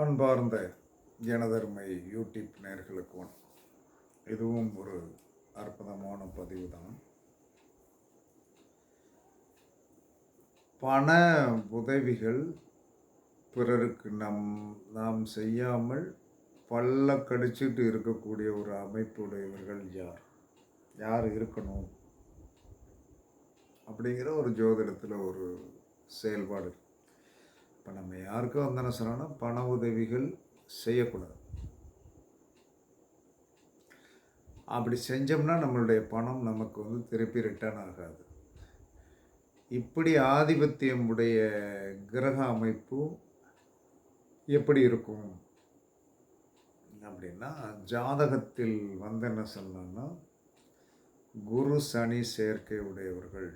அன்பார்ந்த ஜனதர்மை யூடியூப் நேர்களுக்கு வணக்கம். இதுவும் ஒரு அற்புதமான பதிவு தான் பண உதவிகள் பிறருக்கு நம் நாம் செய்யாமல் பல்ல கடிச்சிட்டு இருக்கக்கூடிய ஒரு அமைப்புடையவர்கள் யார்? யார் இருக்கணும்? அப்படிங்கிற ஒரு ஜோதிடத்தில் ஒரு செயல்பாடு இப்போ நம்ம யாருக்கும் வந்து என்ன சொன்னோம்னா பண உதவிகள் செய்யக்கூடாது. அப்படி செஞ்சோம்னா நம்மளுடைய பணம் நமக்கு வந்து திருப்பி ரிட்டர்ன் ஆகாது. இப்படி ஆதிபத்தியம் உடைய கிரக அமைப்பு எப்படி இருக்கும்? அப்படின்னா ஜாதகத்தில் வந்து என்ன சொல்லலாம்னா குரு சனி சேர்க்கை உடையவர்கள்.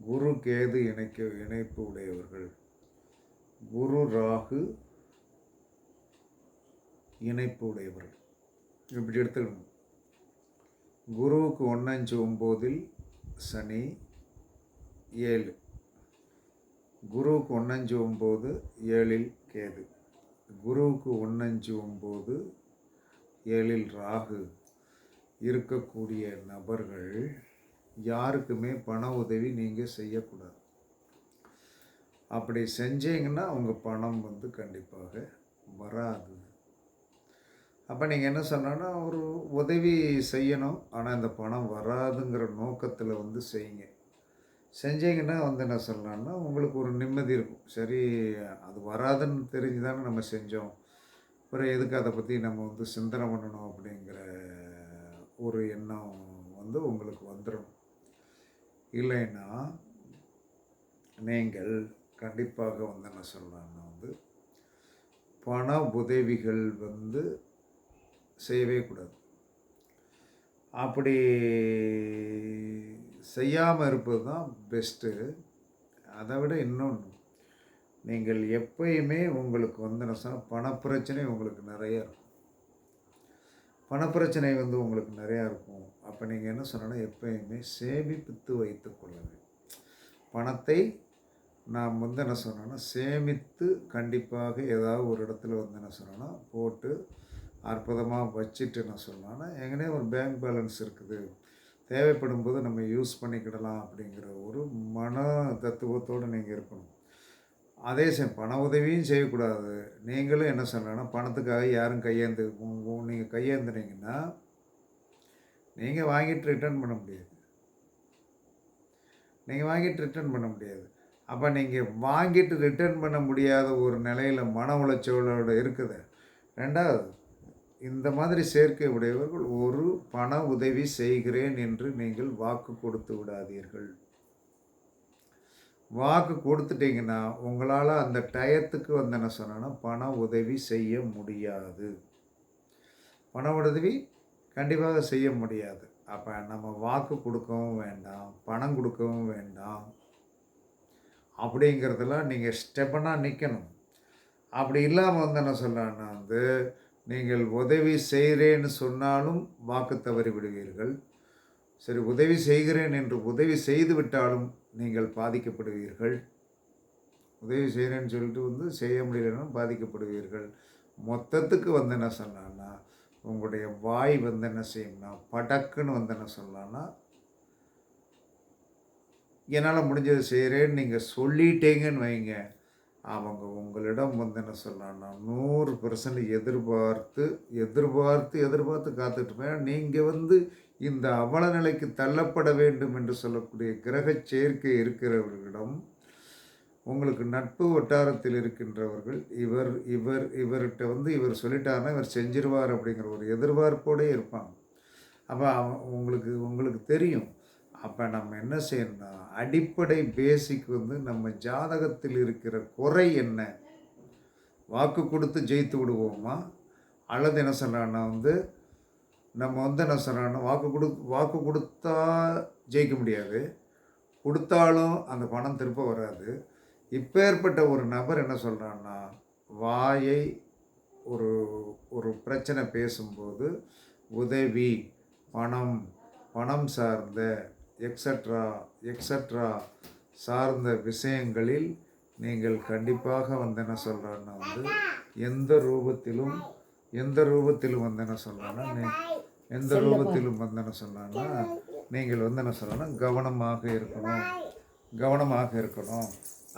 குரு கேது இணைக்க இணைப்பு உடையவர்கள். குரு ராகு இணைப்பு உடையவர்கள். இப்படி எடுத்துக்கணும். குருவுக்கு ஒன்னஞ்சு ஒம்போதில் சனி ஏழு. குருவுக்கு ஒன்னஞ்சு ஒம்பது ஏழில் கேது. குருவுக்கு ஒன்னஞ்சு ஒம்பது ஏழில் ராகு. இருக்கக்கூடிய நபர்கள் யாருக்குமே பண உதவி நீங்கள் செய்யக்கூடாது. அப்படி செஞ்சீங்கன்னா உங்கள் பணம் வந்து கண்டிப்பாக வராது. அப்போ நீங்கள் என்ன சொன்னோன்னா ஒரு உதவி செய்யணும். ஆனால் இந்த பணம் வராதுங்கிற நோக்கத்தில் வந்து செய்யுங்க. செஞ்சீங்கன்னா வந்து என்ன சொல்லலாம்னா உங்களுக்கு ஒரு நிம்மதி இருக்கும். சரி அது வராதுன்னு தெரிஞ்சு தானே நம்ம செஞ்சோம். அப்புறம் எதுக்கு அதை பற்றி நம்ம வந்து சிந்தனை பண்ணணும் அப்படிங்கிற ஒரு எண்ணம் வந்து உங்களுக்கு வந்துடும் இல்லைன்னா நீங்கள் கண்டிப்பாக வந்து என்ன சொல்லலாம்னா வந்து பண உதவிகள் வந்து செய்யவே கூடாது. அப்படி செய்யாமல் இருப்பது தான் பெஸ்ட்டு அதை விட இன்னொன்று நீங்கள் எப்பயுமே உங்களுக்கு வந்து என்ன சொன்னால் பணப்பிரச்சனை உங்களுக்கு நிறைய இருக்கும். பணப்பிரச்சனை வந்து உங்களுக்கு நிறையா இருக்கும். அப்போ நீங்கள் என்ன சொல்லணும்? எப்பயுமே சேமிப்பித்து வைத்து கொள்ளுங்கள் பணத்தை நாம் வந்து என்ன சொன்னோன்னா சேமித்து கண்டிப்பாக ஏதாவது ஒரு இடத்துல வந்து என்ன சொன்னோன்னா போட்டு அற்புதமாக வச்சுட்டு என்ன சொன்னோன்னா எங்கனே ஒரு பேங்க் பேலன்ஸ் இருக்குது. தேவைப்படும் போது நம்ம யூஸ் பண்ணிக்கிடலாம் அப்படிங்கிற ஒரு மன தத்துவத்தோடு நீங்கள் இருக்கணும். அதே சமயம் பண உதவியும் செய்யக்கூடாது. நீங்களும் என்ன சொல்லணும்னா பணத்துக்காக யாரும் கையேந்து நீங்கள் கையேந்துனீங்கன்னா நீங்கள் வாங்கிட்டு ரிட்டர்ன் பண்ண முடியாது. நீங்கள் வாங்கிட்டு ரிட்டர்ன் பண்ண முடியாது. அப்போ நீங்கள் வாங்கிட்டு ரிட்டர்ன் பண்ண முடியாத ஒரு நிலையில் மன உளைச்சலோடு இருக்குது. ரெண்டாவது இந்த மாதிரி சேர்க்கை உடையவர்கள் ஒரு பண உதவி செய்கிறேன் என்று நீங்கள் வாக்கு கொடுத்து விடாதீர்கள். வாக்கு கொடுத்துட்டிங்கன்னா உங்களால் அந்த டயத்துக்கு வந்து என்ன சொன்னோன்னா பண உதவி செய்ய முடியாது. பண உதவி கண்டிப்பாக செய்ய முடியாது. அப்போ நம்ம வாக்கு கொடுக்கவும் வேண்டாம் பணம் கொடுக்கவும் வேண்டாம். அப்படிங்கிறதுலாம் நீங்கள் ஸ்டெப்பனாக நிற்கணும் அப்படி இல்லாமல் வந்து என்ன சொல்லலான்னா வந்து நீங்கள் உதவி செய்கிறேன்னு சொன்னாலும் வாக்கு தவறி விடுவீர்கள். சரி உதவி செய்கிறேன் என்று உதவி செய்து விட்டாலும் நீங்கள் பாதிக்கப்படுவீர்கள். உதவி செய்கிறேன்னு சொல்லிட்டு வந்து செய்ய முடியலன்னு பாதிக்கப்படுவீர்கள். மொத்தத்துக்கு வந்து என்ன சொன்னான்னா உங்களுடைய வாய் வந்து என்ன செய்யும்னா படக்குன்னு வந்து என்ன சொல்லலாம்னா என்னால் முடிஞ்சது செய்கிறேன்னு நீங்கள் சொல்லிட்டீங்கன்னு வைங்க. அவங்க உங்களிடம் வந்து என்ன சொல்லலாம்னா நூறு பர்சன்ட் எதிர்பார்த்து எதிர்பார்த்து எதிர்பார்த்து காத்துட்ருப்பேன் நீங்கள் வந்து இந்த அவல நிலைக்கு தள்ளப்பட வேண்டும் என்று சொல்லக்கூடிய கிரக சேர்க்கை இருக்கிறவர்களிடம் உங்களுக்கு நட்பு வட்டாரத்தில் இருக்கின்றவர்கள் இவர் இவர் இவர்கிட்ட வந்து இவர் சொல்லிட்டாருன்னா இவர் செஞ்சிருவார் அப்படிங்கிற ஒரு எதிர்பார்ப்போடே இருப்பாங்க. அப்போ உங்களுக்கு உங்களுக்கு தெரியும். அப்போ நம்ம என்ன செய்யணும்னா அடிப்படை பேசிக் வந்து நம்ம ஜாதகத்தில் இருக்கிற குறை என்ன? வாக்கு கொடுத்து ஜெயித்து விடுவோமா? அல்லது என்ன சொல்கிறான்னா வந்து நம்ம வந்து என்ன சொல்கிறான்னா வாக்கு கொடு வாக்கு கொடுத்தா ஜெயிக்க முடியாது. கொடுத்தாலும் அந்த பணம் திருப்ப வராது. இப்பேற்பட்ட ஒரு நபர் என்ன சொல்கிறான்னா வாயை ஒரு ஒரு பிரச்சனை பேசும்போது உதவி பணம் பணம் சார்ந்த எக்ஸட்ரா எக்ஸட்ரா சார்ந்த விஷயங்களில் நீங்கள் கண்டிப்பாக வந்து என்ன சொல்கிறேன்னா வந்து எந்த ரூபத்திலும் எந்த ரூபத்திலும் வந்து என்ன சொல்கிறேன்னா நீ எந்த ரூபத்திலும் வந்து என்ன சொன்னான்னா நீங்கள் வந்து என்ன சொல்லணும் கவனமாக இருக்கணும். கவனமாக இருக்கணும்.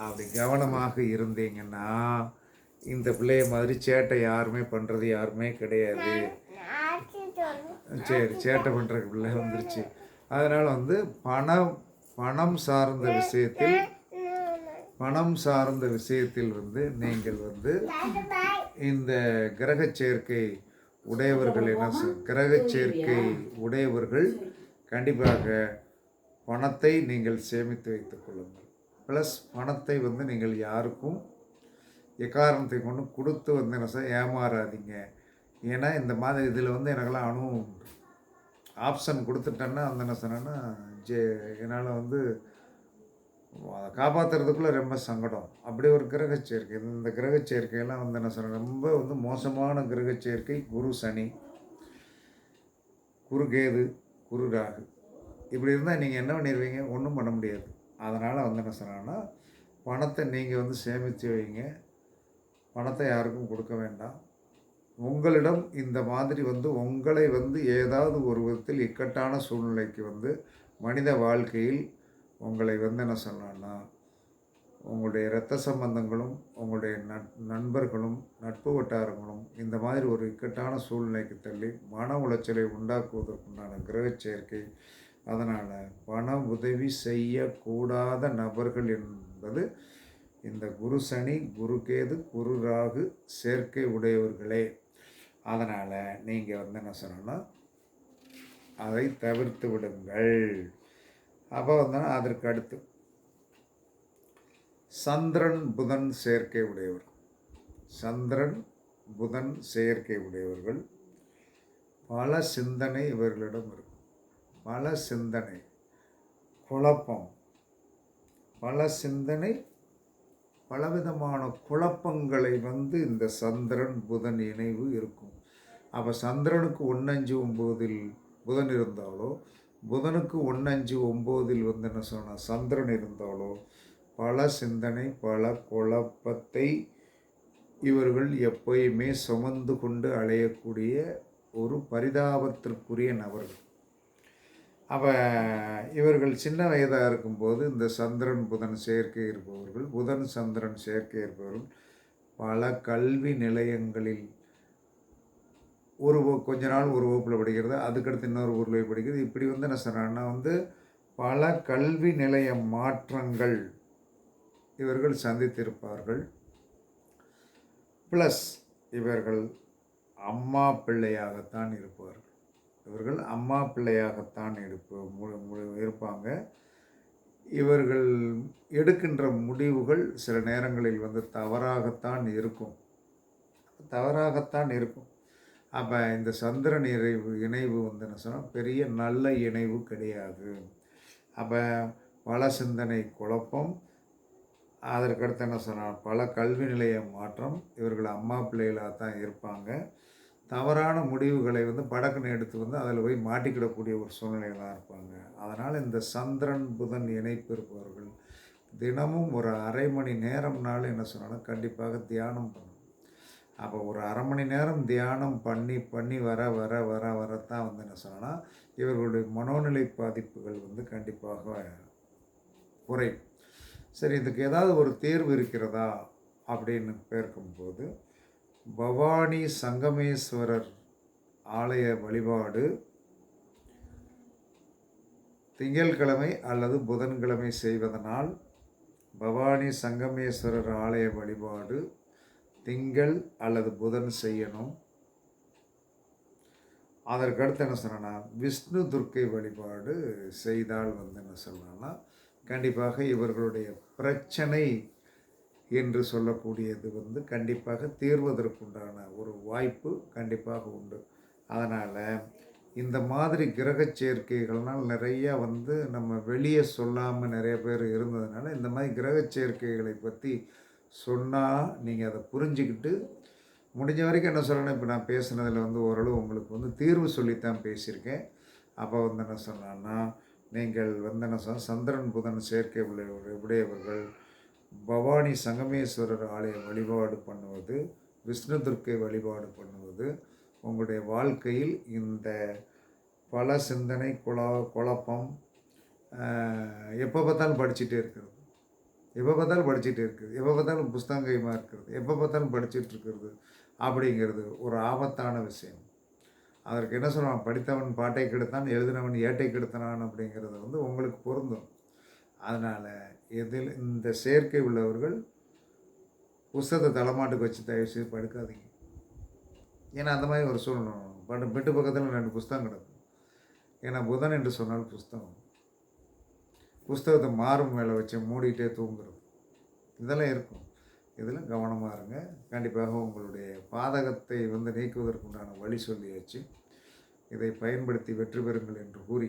அப்படி கவனமாக இருந்தீங்கன்னா இந்த பிள்ளைய மாதிரி சேட்டை யாருமே பண்ணுறது யாருமே கிடையாது. சரி சேட்டை பண்ணுற பிள்ளை வந்துருச்சு. அதனால் வந்து பணம் பணம் சார்ந்த விஷயத்தில் பணம் சார்ந்த விஷயத்தில் வந்து நீங்கள் வந்து இந்த கிரக சேர்க்கை உடையவர்கள் என்ன கிரக சேர்க்கை உடையவர்கள் கண்டிப்பாக பணத்தை நீங்கள் சேமித்து வைத்துக் கொள்ளுங்கள். ப்ளஸ் பணத்தை வந்து நீங்கள் யாருக்கும் எக்காரணத்தை கொண்டு கொடுத்து வந்து என்ன சார் ஏமாறாதீங்க. ஏன்னா இந்த மாதிரி இதில் வந்து எனக்கெல்லாம் அனுபவம் உண்டு. ஆப்ஷன் கொடுத்துட்டேன்னா அந்த என்ன சொன்னேன்னா ஜே என்னால் வந்து அதை காப்பாற்றுறதுக்குள்ளே ரொம்ப சங்கடம். அப்படி ஒரு கிரக சேர்க்கை. இந்த கிரக சேர்க்கையெல்லாம் வந்து என்ன சொல்கிறேன் ரொம்ப வந்து மோசமான கிரக சேர்க்கை. குரு சனி குரு கேது குரு ராகு. இப்படி இருந்தால் நீங்கள் என்ன பண்ணிடுவீங்க ஒன்றும் பண்ண முடியாது. அதனால் வந்து என்ன சொன்னாங்கன்னா பணத்தை நீங்கள் வந்து சேமித்து வைங்க. பணத்தை யாருக்கும் கொடுக்க வேண்டாம். உங்களிடம் இந்த மாதிரி வந்து உங்களை வந்து ஏதாவது ஒரு விதத்தில் இக்கட்டான சூழ்நிலைக்கு வந்து மனித வாழ்க்கையில் உங்களை வந்து என்ன சொன்னான்னா உங்களுடைய இரத்த சம்பந்தங்களும் உங்களுடைய நட் நண்பர்களும் நட்பு வட்டாரங்களும் இந்த மாதிரி ஒரு இக்கட்டான சூழ்நிலைக்கு தள்ளி மன உளைச்சலை உண்டாக்குவதற்குண்டான கிரக சேர்க்கை அதனால் பண உதவி செய்யக்கூடாத நபர்கள் என்பது இந்த குரு சனி குருகேது குரு ராகு சேர்க்கை உடையவர்களே. அதனால் நீங்கள் வந்து என்ன சொல்லணும்னா அதை தவிர்த்து விடுங்கள். அப்போ வந்து அதற்கு அடுத்து சந்திரன் புதன் சேர்க்கை உடையவர். சந்திரன் புதன் செயற்கை உடையவர்கள். பல சிந்தனை இவர்களிடம் இருக்கும் பல சிந்தனை குழப்பம். பல சிந்தனை பலவிதமான குழப்பங்களை வந்து இந்த சந்திரன் புதன் இணைவு இருக்கும். அப்போ சந்திரனுக்கு ஒன்னஞ்சு ஒம்போதில் புதன் இருந்தாலோ புதனுக்கு ஒன்னஞ்சு ஒம்போதில் வந்து என்ன சொன்னால் சந்திரன் இருந்தாலோ பல சிந்தனை பல குழப்பத்தை இவர்கள் எப்பயுமே சுமந்து கொண்டு அலையக்கூடிய ஒரு பரிதாபத்திற்குரிய நபர்கள். அப்போ இவர்கள் சின்ன வயதாக இருக்கும்போது இந்த சந்திரன் புதன் சேர்க்கை இருப்பவர்கள் புதன் சந்திரன் சேர்க்கை இருப்பவர்கள் பல கல்வி நிலையங்களில் ஒரு வகு- கொஞ்ச நாள் ஒரு வகுப்பில் படிக்கிறது அதுக்கடுத்து இன்னொரு ஊரில் போய் படிக்கிறது. இப்படி வந்து என்ன சொன்னாங்கன்னா வந்து பல கல்வி நிலைய மாற்றங்கள் இவர்கள் சந்தித்திருப்பார்கள். ப்ளஸ் இவர்கள் அம்மா பிள்ளையாகத்தான் இருப்பார்கள். இவர்கள் அம்மா பிள்ளையாகத்தான் எடுப்பு முழு இருப்பாங்க. இவர்கள் எடுக்கின்ற முடிவுகள் சில நேரங்களில் வந்து தவறாகத்தான் இருக்கும். தவறாகத்தான் இருக்கும். அப்போ இந்த சந்திரன் இணைவு இணைவு வந்து என்ன சொன்னால் பெரிய நல்ல இணைவு கிடையாது. அப்போ பல சிந்தனை குழப்பம் அதற்கடுத்து என்ன சொன்னால் பல கல்வி நிலைய மாற்றம் இவர்கள் அம்மா பிள்ளைகளாக தான் இருப்பாங்க. தவறான முடிவுகளை வந்து படக்குன்னு எடுத்து வந்து அதில் போய் மாட்டிக்கிடக்கூடிய ஒரு சூழ்நிலைகளாக இருப்பாங்க. அதனால் இந்த சந்திரன் புதன் இணைப்பு இருப்பவர்கள் தினமும் ஒரு அரை மணி நேரம்னாலும் என்ன சொன்னாலும் கண்டிப்பாக தியானம் பண்ணணும். அப்போ ஒரு அரை மணி நேரம் தியானம் பண்ணி பண்ணி வர வர வர வரத்தான் வந்து என்ன சொன்னால் இவர்களுடைய மனோநிலை பாதிப்புகள் வந்து கண்டிப்பாக குறையும். சரி இதுக்கு ஏதாவது ஒரு தேர்வு இருக்கிறதா அப்படின்னு பேர்க்கும்போது பவானி சங்கமேஸ்வரர் ஆலய வழிபாடு திங்கட்கிழமை அல்லது புதன்கிழமை செய்வதனால் பவானி சங்கமேஸ்வரர் ஆலய வழிபாடு திங்கள் அல்லது புதன் செய்யணும். அதற்கடுத்து என்ன சொன்னேன்னா விஷ்ணு துர்க்கை வழிபாடு செய்தால் வந்து என்ன சொல்லலாம்னா கண்டிப்பாக இவர்களுடைய பிரச்சனை என்று சொல்லக்கூடியது வந்து கண்டிப்பாக தீர்வதற்குண்டான ஒரு வாய்ப்பு கண்டிப்பாக உண்டு. அதனால் இந்த மாதிரி கிரக சேர்க்கைகள்னால் நிறையா வந்து நம்ம வெளியே சொல்லாமல் நிறைய பேர் இருந்ததுனால இந்த மாதிரி கிரக சேர்க்கைகளை பற்றி சொன்னால் நீங்கள் அதை புரிஞ்சுக்கிட்டு முடிஞ்ச வரைக்கும் என்ன சொல்லணும்? இப்போ நான் பேசுனதில் வந்து ஓரளவு உங்களுக்கு வந்து தீர்வு சொல்லித்தான் பேசியிருக்கேன். அப்போ வந்து என்ன சொன்னான்னா நீங்கள் வந்து என்ன சொன்ன சந்திரன் புதன் சேர்க்கை உடைய உடையவர்கள் பவானி சங்கமேஸ்வரர் ஆலய வழிபாடு பண்ணுவது விஷ்ணு துர்க்கை வழிபாடு பண்ணுவது உங்களுடைய வாழ்க்கையில் இந்த பல சிந்தனை குழ குழப்பம் எப்போ பார்த்தாலும் படிச்சுட்டே இருக்கிறது. எப்போ பார்த்தாலும் படிச்சுட்டே இருக்குது. எப்போ பார்த்தாலும் புஸ்தகமாக இருக்கிறது. எப்போ பார்த்தாலும் படிச்சுட்டு இருக்கிறது அப்படிங்கிறது ஒரு ஆபத்தான விஷயம். அதற்கு என்ன சொல்லுவான் படித்தவன் பாட்டை கெடுத்தான் எழுதினவன் ஏட்டை கெடுத்தனான் அப்படிங்கிறது வந்து உங்களுக்கு பொருந்தும். அதனால் எதில் இந்த சேர்க்கை உள்ளவர்கள் புஸ்தகத்தை தலைமாட்டுக்கு வச்சு தயவு செய்து படுக்காதீங்க. ஏன்னா அந்த மாதிரி ஒரு சூழ்நிலை பட் பட்டு பெட்டு பக்கத்தில் ரெண்டு புஸ்தகம் கிடக்கும். ஏன்னா புதன் என்று சொன்னால் புஸ்தகம். புஸ்தகத்தை மாறும் மேலே வச்சு மூடிட்டே தூங்குறது. இதெல்லாம் இருக்கும். இதில் கவனமாக இருங்க. கண்டிப்பாக உங்களுடைய பாதகத்தை வந்து நீக்குவதற்குண்டான வழி சொல்லியாச்சு. இதை பயன்படுத்தி வெற்றி பெறுங்கள் என்று கூறி